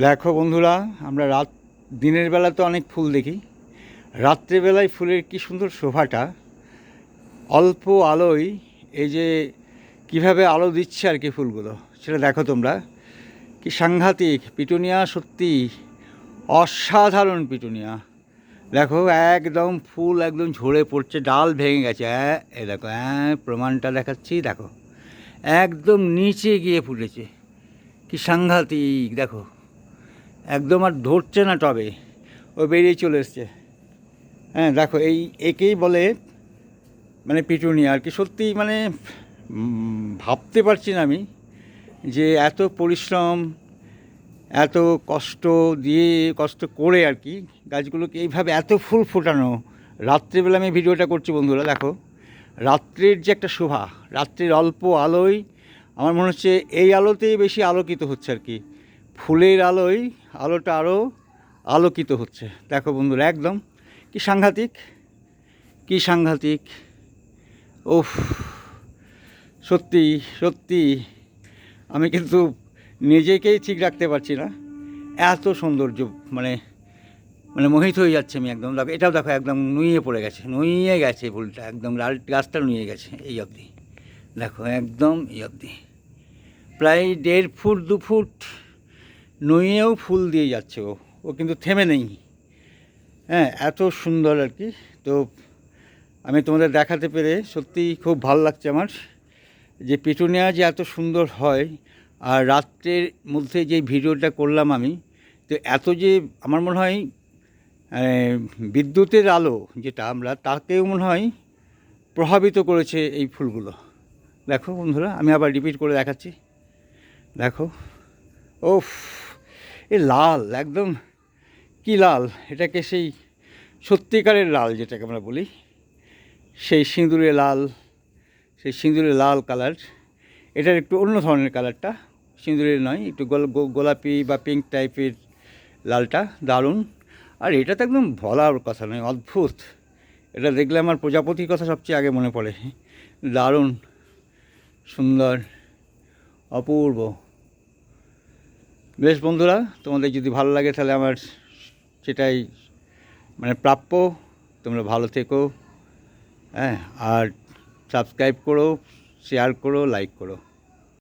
দেখো বন্ধুরা, আমরা রাত, দিনের বেলা তো অনেক ফুল দেখি। রাত্রেবেলায় ফুলের কি সুন্দর শোভাটা। অল্প আলোয় এই যে কীভাবে আলো দিচ্ছে আর কি ফুলগুলো, সেটা দেখো তোমরা। কি সাংঘাতিক, পিটুনিয়া সত্যি অসাধারণ পিটুনিয়া। দেখো, একদম ফুল একদম ঝরে পড়ছে, ডাল ভেঙে গেছে। এ দেখো হ্যাঁ প্রমাণটা দেখাচ্ছি, দেখো। একদম নিচে গিয়ে ফুটেছে। কি সাংঘাতিক, দেখো। একদম আর ধরছে না টবে। ও বেরিয়ে চলে এসছে। হ্যাঁ দেখো, এই একেই বলে মানে পিটুনিয়া। আর কি সত্যি মানে ভাবতে পারছি না আমি যে এত পরিশ্রম, এত কষ্ট দিয়ে, কষ্ট করে আর কি গাছগুলোকে এইভাবে এত ফুল ফোটানো। রাত্রিবেলা আমি ভিডিওটা করছি বন্ধুরা, দেখো। রাত্রির যে একটা শোভা, রাত্রির অল্প আলোয় আমার মনে হচ্ছে এই আলোতেই বেশি আলোকিত হচ্ছে আর কি। ফুলের আলোয় আলোটা আরও আলোকিত হচ্ছে। দেখো বন্ধুরা, একদম। কি সাংঘাতিক কি সাংঘাতিক। ওফ সত্যি সত্যি। আমি কিন্তু নিজেকেই ঠিক রাখতে পারছি না। এত সৌন্দর্য মানে মানে মোহিত হয়ে যাচ্ছে আমি একদম। দেখো, এটাও দেখো, একদম নুইয়ে পড়ে গেছে, নুইয়ে গেছে ফুলটা, একদম লাল গাছটা নুয়ে গেছে এই অবধি। দেখো, একদম এই অবধি। প্রায় দেড় ফুট, দু ফুট। নুইয়েও ফুল দিয়ে যাচ্ছে ও। ও কিন্তু থেমে নেই। হ্যাঁ এত সুন্দর আর কি। তো আমি তোমাদের দেখাতে পেরে সত্যিই খুব ভালো লাগছে আমার যে পিটুনিয়া যে এত সুন্দর হয় আর রাত্রের মধ্যে যে ভিডিওটা করলাম আমি, তো এত যে আমার মনে হয় বিদ্যুতের আলো যেটা আমরা তাকেও মনে হয় প্রভাবিত করেছে এই ফুলগুলো। দেখো বন্ধুরা, আমি আবার রিপিট করে দেখাচ্ছি। দেখো ওফ এ লাল, একদম কি লাল? এটাকে সেই সত্যিকারের লাল যেটাকে আমরা বলি, সেই সিঁদুরে লাল, সেই সিঁদুরে লাল কালার। এটার একটু অন্য ধরনের কালারটা, সিঁদুরের নয়, একটু গোলাপি বা পিঙ্ক টাইপের লালটা, দারুণ। আর এটা তো একদম বলার কথা নয়, অদ্ভুত। এটা দেখলে আমার প্রজাপতির কথা সবচেয়ে আগে মনে পড়ে। দারুণ, সুন্দর, অপূর্ব। বেশ বন্ধুরা, তোমাদের যদি ভালো লাগে তাহলে আমার সেটাই মানে প্রাপ্য। তোমরা ভালো থেকো হ্যাঁ আর সাবস্ক্রাইব করো শেয়ার করো লাইক করো।